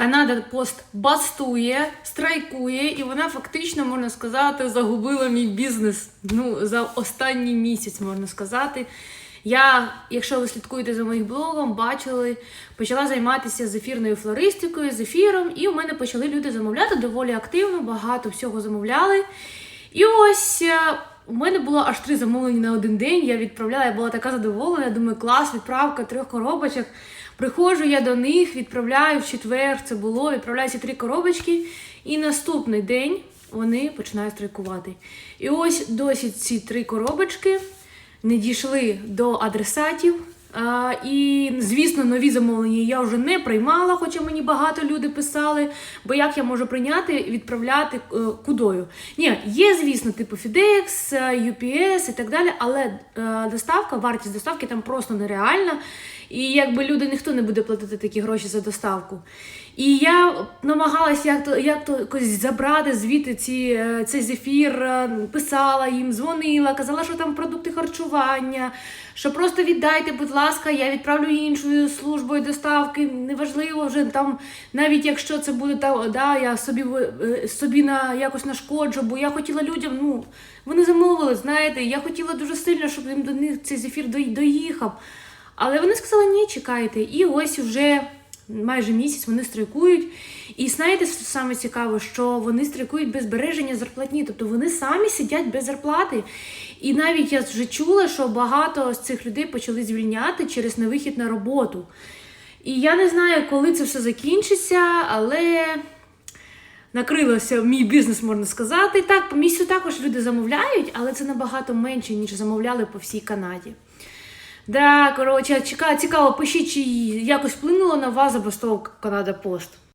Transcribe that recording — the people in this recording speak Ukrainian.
Канада Пост бастує, страйкує, і вона фактично, можна сказати, загубила мій бізнес. Ну, за останній місяць, можна сказати. Я, якщо ви слідкуєте за моїм блогом, бачили, почала займатися зефірною флористикою, зефіром, і у мене почали люди замовляти доволі активно, багато всього замовляли. І ось е, у мене було аж три замовлення на один день. Я відправляла, я була така задоволена. Я думаю, клас, відправка трьох коробочок. Приходжу я до них, відправляю в четвер. Це було, відправляю ці три коробочки. І наступний день вони починають страйкувати. І ось досі ці три коробочки не дійшли до адресатів. А, і, звісно, нові замовлення я вже не приймала, хоча мені багато люди писали. Бо як я можу прийняти відправляти е, кудою? Ні, є, звісно, типу FedEx, е, UPS і так далі, але е, доставка, вартість доставки там просто нереальна. І якби люди ніхто не буде платити такі гроші за доставку. І я намагалась як то як то якось забрати звідти ці, е, цей зефір, е, писала їм, дзвонила, казала, що там продукти харчування, що просто віддайте, будь ласка, я відправлю іншою службою доставки. Неважливо вже там, навіть якщо це буде та да, я собі е, собі на якось нашкоджу, бо я хотіла людям, ну вони замовили, знаєте, я хотіла дуже сильно, щоб їм до них цей зефір доїхав. Але вони сказали, ні, чекайте. І ось вже майже місяць вони страйкують. І знаєте, що саме цікаво, що вони страйкують без збереження зарплатні, тобто вони самі сидять без зарплати. І навіть я вже чула, що багато з цих людей почали звільняти через невихід на роботу. І я не знаю, коли це все закінчиться, але накрилося мій бізнес, можна сказати. Так, по місцю також люди замовляють, але це набагато менше, ніж замовляли по всій Канаді. Да, коротше, цікаво, пишіть, чи якось вплинуло на вас забастовка Канада Пост.